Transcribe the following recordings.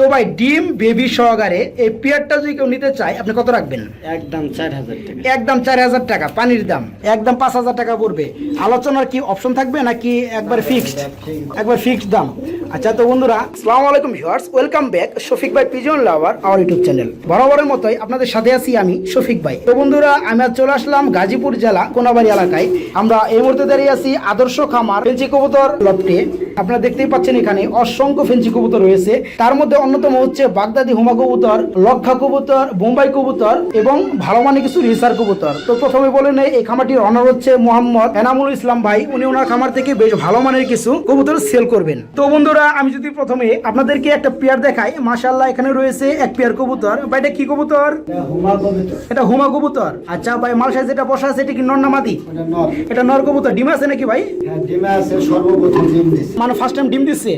তো ভাই ডিম বেবি সহকারে এই পেয়ারটা যদি কেউ নিতে চায় আপনি কত রাখবেন? একদম চার হাজার টাকা। একদম চার হাজার টাকা পানির দাম। একদম পাঁচ হাজার টাকা পড়বে। আলোচনার কি অপশন থাকবে নাকি একবার ফিক্সড একবার ফিক্সড দাম। আচ্ছা তো বন্ধুরা আসসালামু আলাইকুম ভিউয়ার্স ওয়েলকাম ব্যাক শফিক ভাই pigeon lover our YouTube channel বরাবরের মতোই আপনাদের সাথে আছি আমি শফিক ভাই। তো বন্ধুরা আমি আজ চলে আসলাম গাজীপুর জেলা কোনাবাড়ি এলাকায়। আমরা এই মুহূর্তে দাঁড়িয়ে আছি আদর্শ খামার ফেন্সি কবুতর লফটে আপনারা দেখতেই পাচ্ছেন এখানে অসংখ্য ফেন্সি কবুতর রয়েছে। তার মধ্যে অন্যতম হচ্ছে বাগদাদি হুমা কবুতর লক্ষা কবুতর বোম্বাই কবুতর এবং ভালো মানে কিছু রিসার কবুতর। তো প্রথমে বলে নেই এই খামারটির অনার হচ্ছে মোহাম্মদ এনামুল ইসলাম ভাই। উনি ওনার খামার থেকে বেশ ভালো মানের কিছু কবুতর সেল করবেন। তো বন্ধুরা আমি যদি প্রথমে আপনাদেরকে একটা পেয়ার দেখাই মাশাল্লাহ এখানে রয়েছে এক পেয়ার কবুতর। বা এটা কি কবুতর? এটা হুমা কবুতর। আচ্ছা ভাই মাল সাইজ যেটা বসা আছে এটা কি নর না মাদি? এটা নর। কবুতর। ডিম আছে নাকি ভাই? হ্যাঁ ডিমে আছে সর্বপ্রথম ডিম দিচ্ছে মানে ফার্স্ট টাইম ডিম দিচ্ছে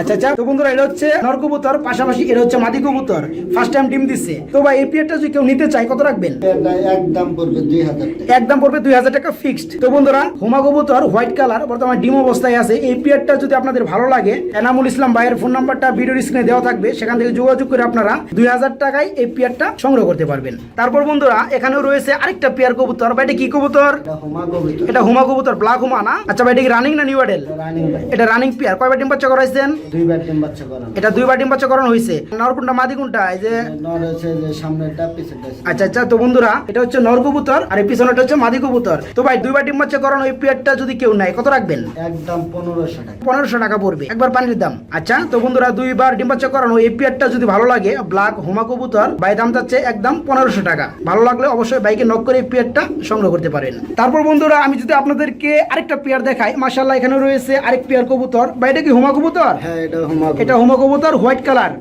আচ্ছা আচ্ছা। তো বন্ধুরা এটা হচ্ছে নর কবুতর পাশাপাশি এটা হচ্ছে মাদি কবুতর। ফার্স্ট টাইম ডিম দিচ্ছে তো ভাই এই পেয়ারটা যদি কেউ নিতে চায় কত রাখবেন? এটা একদম পড়বে দুই হাজার টাকা। একদম পড়বে দুই হাজার টাকা ফিক্সড তো বন্ধুরা হুমা কবুতর হোয়াইট কালার বর্তমানে ডিম অবস্থায় আছে। এই পেয়ারটা যদি আপনাদের ভালো লাগে এনামুল ইসলাম ভাইয়ের ফোন নাম্বারটা ভিডিওর স্ক্রিনে দেওয়া থাকবে। সেখান থেকে যোগাযোগ করে আপনারা দুই হাজার টাকায় এই পেয়ারটা সংগ্রহ করতে পারবেন। তারপর বন্ধুরা এখানেও রয়েছে আরেকটা পেয়ার কবুতর। ভাই এটা কি কবুতর? এটা হুমা কবিতা এটা হুমা কবুতর ব্ল্যাক হুমা না? আচ্ছা ভাই এটা কি রানিং না নিউ এটা রানিং পেয়ার কয়বার ডিম বাচ্চা করাইছেন? দুইবার ডিম বাচ্চা করানো। এটা দুইবার ডিম বাচ্চা করানো হয়েছে। নর কোনটা মাদি কোনটা? এই যে নর হচ্ছে যে সামনেরটা পিছেরটা আচ্ছা আচ্ছা তো বন্ধুরা এটা হচ্ছে নর কবুতর আর এই পিছনেটা হচ্ছে মাদি কবুতর। তো ভাই দুইবার ডিম বাচ্চা করানো এই পেয়ারটা যদি কেউ নেয় কত রাখবেন? একদম পনেরোশো টাকা। পনেরোশো টাকা পড়বে। একবার পানির দাম। আচ্ছা তো বন্ধুরা দুইবার ডিম বাচ্চা করানো এই পেয়ারটা যদি ভালো লাগে ব্ল্যাক হোমা কবুতর বাই দাম যাচ্ছে একদম পনেরোশো টাকা। ভালো লাগলে অবশ্যই বাইকে নক করে এই পেয়ারটা সংগ্রহ করতে পারেন। তারপর বন্ধুরা আমি যদি আপনাদেরকে আরেকটা পেয়ার দেখাই মাসাল্লাহ এখানে রয়েছে আরেক পেয়ার কবুতর। বা এটা কি হোমা কবুতর? হ্যাঁ এটা হুমা এটা হোমা কবুতর হোয়াইট কালার।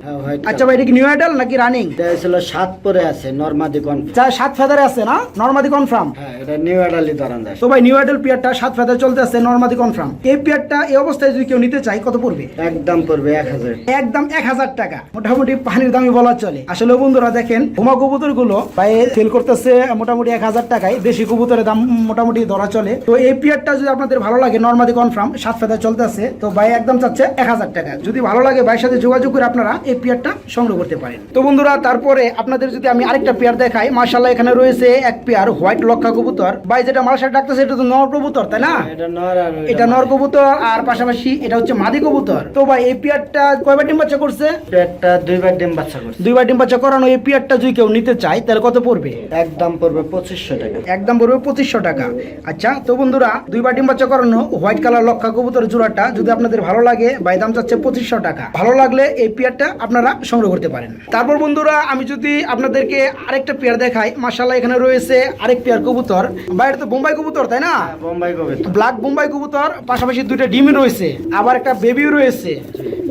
আচ্ছা ভাই এটা কি নিউ আইডাল নাকি রানিং এটা ছিল সাত পরে আছে নর্মাদি কন যা সাত ফেদারে আছে না? নর্মাদি কনফার্ম হ্যাঁ এটা নিউ ধরান যায় তো ভাই নিউ আইডল পেয়ারটা সাত ফেদার চলতে আছে নর্মাদি কনফার্ম এই পেয়ারটা এই অবস্থায় যদি কেউ নিতে চায় কত পড়বে? একদম পড়বে এক হাজার। একদম এক হাজার টাকা। মোটামুটি পানির দামই বলা চলে। আসলে বন্ধুরা দেখেন হুমা কবুতরগুলো ভাই সেল করতেছে মোটামুটি এক হাজার টাকায়। দেশি কবুতরের দাম মোটামুটি ধরা চলে। তো এই পেয়ারটা যদি আপনাদের ভালো লাগে নর্মাদি কনফার্ম সাত ফেদার চলতেছে তো ভাই একদম চাচ্ছে এক হাজার টাকা। যদি ভালো লাগে ভাইয়ের সাথে যোগাযোগ করে আপনারা এই পেয়ারটা সংগ্রহ করতে পারেন। তো বন্ধুরা তারপরে আপনাদের যদি আমি আরেকটা পেয়ার দেখাই মার্শাল্লাহ এখানে রয়েছে এক পেয়ার হোয়াইট লক্ষা কবুতর। ভাই যেটা মার্শাল ডাকতেছে এটা তো নর কবুতর তাই না? এটা নর আর ওইটা এটা নর কবুতর আর পাশাপাশি এটা হচ্ছে মাদি কবুতর। তো ভাই এই পেয়ারটা কয়বার ডিম বাচ্চা করছে? পেটটা দুইবার ডিম বাচ্চা করছে। দুইবার ডিম বাচ্চা করানো এই পেয়ারটা যদি কেউ নিতে চায় তাহলে কত পড়বে? একদম পড়বে পঁচিশশো টাকা। একদম পড়বে পঁচিশশো টাকা। আচ্ছা তো বন্ধুরা দুইবার ডিম বাচ্চা করানো হোয়াইট কালার লক্ষা কবুতর জোড়াটা যদি আপনাদের ভালো লাগে বাই দাম চাচ্ছে পঁচিশশো টাকা। ভালো লাগলে এই পেয়ারটা আপনারা সংগ্রহ করতে পারেন। তারপর বন্ধুরা আমি যদি আপনাদেরকে আরেকটা পেয়ার দেখাই মাসাল্লাহ এখানে রয়েছে আরেক পেয়ার কবুতর। বাইরে তো বোম্বাই কবুতর তাই না? বোম্বাই কবিতা ব্ল্যাক বোম্বাই কবুতর পাশাপাশি দুইটা ডিমই রয়েছে আবার একটা বেবিও রয়েছে।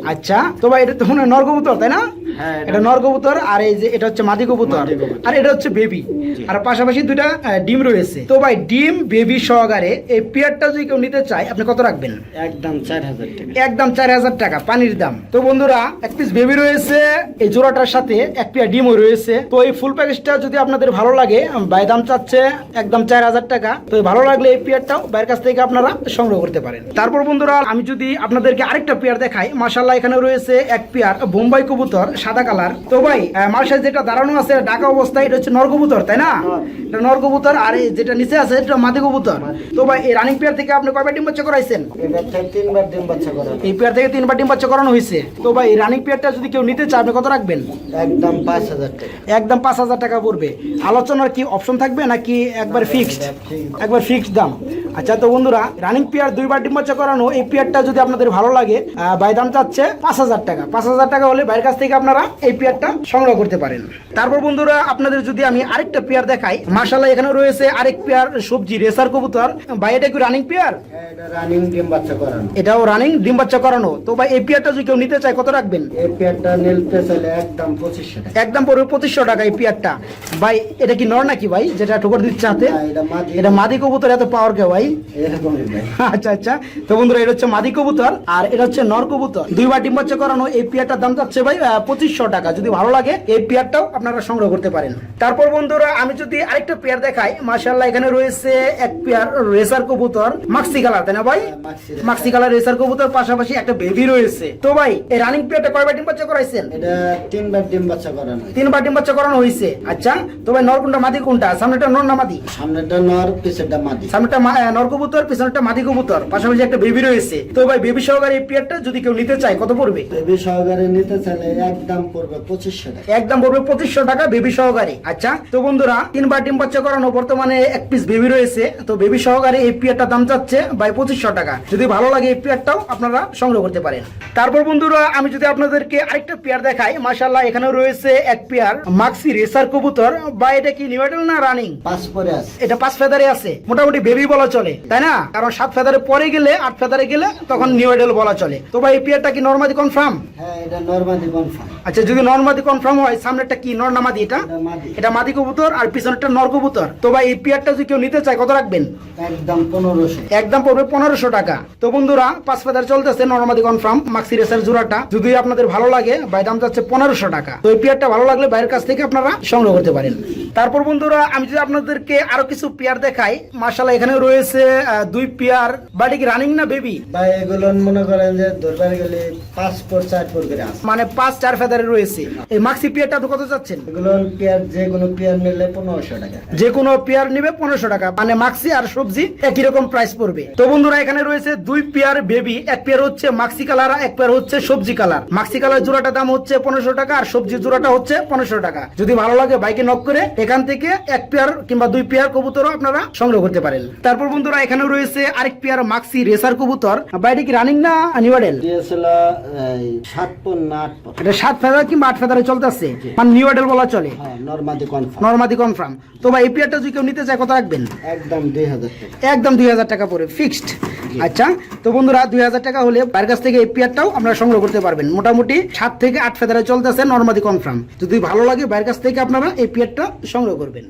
আচ্ছা তো ভাই এটা তো মনে হয় নর কবুতর তাই না? হ্যাঁ, এটা- এটা নর কবুতর আর এই যে এটা হচ্ছে মাদি কবুতর। আর এটা হচ্ছে বেবি আর পাশাপাশি দুইটা ডিম রয়েছে। তো ভাই ডিম বেবি সহকারে এই পেয়ারটা যদি কেউ নিতে চায় আপনি কত রাখবেন? একদম চার হাজার টাকা। একদম চার হাজার টাকা পানির দাম। তো বন্ধুরা এক পিস বেবি রয়েছে এই জোড়াটার সাথে এক পেয়ার ডিমও রয়েছে। তো এই ফুল প্যাকেজটা যদি আপনাদের ভালো লাগে বাই দাম চাচ্ছে একদম চার হাজার টাকা। তো ভালো লাগলে এই পেয়ারটাও বাইরের কাছ থেকে আপনারা সংগ্রহ করতে পারেন। তারপর বন্ধুরা আমি যদি আপনাদেরকে আরেকটা পেয়ার দেখাই মাসাল্লাহ এখানে রয়েছে এক পেয়ার বোম্বাই কবুতর সাদা কালার। তো ভাই মার্শাল যেটা দাঁড়ানো আছে ঢাকা অবস্থায় এটা হচ্ছে নরকবুতর তাই না? এটা নর কবুতর আর এই যেটা নিচে আছে এটা মাদি কবুতর। তো ভাই এই রানিং পেয়ার থেকে আপনি কয়বার ডিম বাচ্চা করাইছেন? এটা এই পেয়ার থেকে তিনবার ডিম বাচ্চা করানো হয়েছে তো ভাই রানিং পেয়ারটা যদি কেউ নিতে চায় আপনি কত রাখবেন? একদম পাঁচ হাজার টাকা। একদম পাঁচ হাজার টাকা পড়বে। আলোচনার কি অপশন থাকবে নাকি একবার ফিক্সড একবার ফিক্সড দাম। আচ্ছা তো বন্ধুরা রানিং পেয়ার দুইবার ডিম বাচ্চা করানো এই পেয়ারটা যদি আপনাদের ভালো লাগে বাই দাম চাচ্ছে পাঁচ হাজার টাকা। পাঁচ হাজার টাকা হলে বাইরের কাছ থেকে আপনারা এই পেয়ারটা সংগ্রহ করতে পারেন। তারপর বন্ধুরা আপনাদের যদি আমি আরেকটা পেয়ার দেখাই মার্শাল্লাহ এখানে রয়েছে আরেক পেয়ার সবজি রেসার কবুতর। ভাই এটা কি রানিং পেয়ার হ্যাঁ, এটা রানিং ডিম বাচ্চা করানো। এটাও রানিং ডিম বাচ্চা করানো। তো ভাই এই পেয়ারটা যদি কেউ নিতে চায় কত রাখবেন? এই পেটটা নিলতে চলে একদম পঁচিশশো টাকা। একদম পড়বে পঁচিশশো টাকা এই পেয়ারটা ভাই এটা কি নর নাকি ভাই যেটা ঠোকর দিচ্ছে হাতে? এটা মাদি। এটা মাদি কবুতর এত পাওয়ার কে ভাই? ভাই? আচ্ছা আচ্ছা। তো বন্ধুরা এটা হচ্ছে মাদি কবুতর আর এটা হচ্ছে নর কবুতর। দুইবার ডিম বাচ্চা করানো এই পেয়ারটার দাম যাচ্ছে ভাই পঁচিশশো টাকা। যদি ভালো লাগে এই পেয়ারটাও আপনারা সংগ্রহ করতে পারেন। তারপর বন্ধুরা আমি যদি আরেকটা পেয়ার দেখাই মাশাল্লাহ এখানে রয়েছে এক পেয়ার রেসার কবুতর মাক্সি কালার তাই না ভাই? হ্যাঁ, মাক্সি কালার রেসার কবুতর পাশাপাশি একটা বেবি রয়েছে। তো ভাই এই রানিং পেয়ারটা কয়বার ডিম বাচ্চা করাইছেন? এটা তিনবার ডিম বাচ্চা করানো। তিনবার ডিম বাচ্চা করানো হয়েছে। আচ্ছা তো ভাই নর কোনটা মাদি কোনটা? সামনেটা নর না মাদি? সামনেটা নর পিছেরটা মাদি। সামনেটা নর কবুতর পিছনেরটা মাদি কবুতর পাশাপাশি একটা বেবি রয়েছে। তো ভাই বেবি সহকারে এই পেয়ারটা যদি কেউ নিতে চায় কত পড়বে? বেবি সহকারে নিতে চাইলে একদম পড়বে পঁচিশশো টাকা। একদম পড়বে পঁচিশশো টাকা বেবি সহকারে। আচ্ছা তো বন্ধুরা তিনবার ডিম বাচ্চা করানো বর্তমানে এক পিস বেবি রয়েছে। তো বেবি সহকারে এই পেয়ারটার দাম চাচ্ছে ভাই পঁচিশশো টাকা। যদি ভালো লাগে এই পেয়ারটাও আপনারা সংগ্রহ করতে পারেন। তারপর বন্ধুরা আমি যদি আপনাদেরকে আরেকটা পেয়ার দেখাই মাশাল্লাহ এখানে রয়েছে এক পেয়ার মাক্সি রেসার কবুতর। বা এটা কি নিউডেল না রানিং পাঁচ পরে আছে। এটা পাঁচ ফেদারে আছে। মোটামুটি বেবি বলা চলে। তাই না? কারণ সাত ফেদারে পরে গেলে আট ফেদারে গেলে তখন নিউ আইডল বলা চলে। তো ভাই এই পেয়ারটা কি নর্মাদি কনফার্ম হ্যাঁ এটা নর্মাদি কনফার্ম আচ্ছা যদি নর্মাদি কনফার্ম হয় সামনেরটা কি? নর না মাদি? এটা? এটা মাদি। কবুতর আর পিছনেরটা নর কবুতর। তো ভাই এই পেয়ারটা যদি কেউ নিতে চায় কত রাখবেন? একদম পনেরোশো। একদম পড়বে পনেরোশো টাকা। তো বন্ধুরা পাঁচ ফেদার চলতেছে নর্মাদি কনফার্ম মাক্সি রেসার জোড়াটা। যদি আপনাদের ভালো লাগে ভাই দাম যাচ্ছে পনেরোশো টাকা। তো এই পেয়ারটা ভালো লাগলে বাইরের কাছ থেকে আপনারা সংগ্রহ করতে পারেন। তারপর বন্ধুরা আমি যদি আপনাদেরকে আরও কিছু পেয়ার দেখাই মার্শাল্লাহ এখানে রয়েছে। আহ, দুই পেয়ার। বাড়ি কি রানিং না বেবি বা এগুলো মনে করেন যে দরবার গেলে পাঁচ পর চার পর করে আছে। মানে পাঁচ চার ফেদারে রয়েছে। এই মাক্সি পেয়ারটা তো কত যাচ্ছেন এগুলো পেয়ার যে কোনো পেয়ার নিলে পনেরোশো টাকা। যে কোনো পেয়ার নিবে পনেরোশো টাকা। মানে মাক্সি আর সবজি একই রকম প্রাইস পড়বে। তো বন্ধুরা এখানে রয়েছে দুই পেয়ার বেবি এক পেয়ার হচ্ছে মাক্সি কালার আর এক পেয়ার হচ্ছে সবজি কালার মাক্সি কালার জোড়াটা দাম হচ্ছে পনেরোশো টাকা আর সবজি জোড়াটা হচ্ছে পনেরোশো টাকা। যদি ভালো লাগে বাইকে নক করে এখান থেকে এক পেয়ার কিংবা দুই পেয়ার কবুতরও আপনারা সংগ্রহ করতে পারেন। তারপর বন্ধুরা এখানে রয়েছে আরেক পেয়ার মাক্সি রেসার কবুতর। বাইরে কি রানিং না নিউডেল দিয়েছিল এই সাত পর না আট পর এটা সাত ফেদার কিংবা আট ফেদারে চলতেছে। মানে নিউডেল বলা চলে। হ্যাঁ নর্মাদি কনফার্ম তো ভাই এই পেয়ারটা যদি কেউ নিতে চায় কত রাখবেন? একদম দুই হাজার টাকা। একদম দুই হাজার টাকা পড়ে ফিক্সড আচ্ছা তো বন্ধুরা দুই হাজার টাকা হলে বাইরের কাছ থেকে এই পেয়ারটাও আপনারা সংগ্রহ করতে পারবেন। মোটামুটি সাত থেকে আট ফেদারে চলতেছে নর্মাদি কনফার্ম যদি ভালো লাগে বাইরের কাছ থেকে আপনারা এই পেয়ারটা সংগ্রহ করবেন।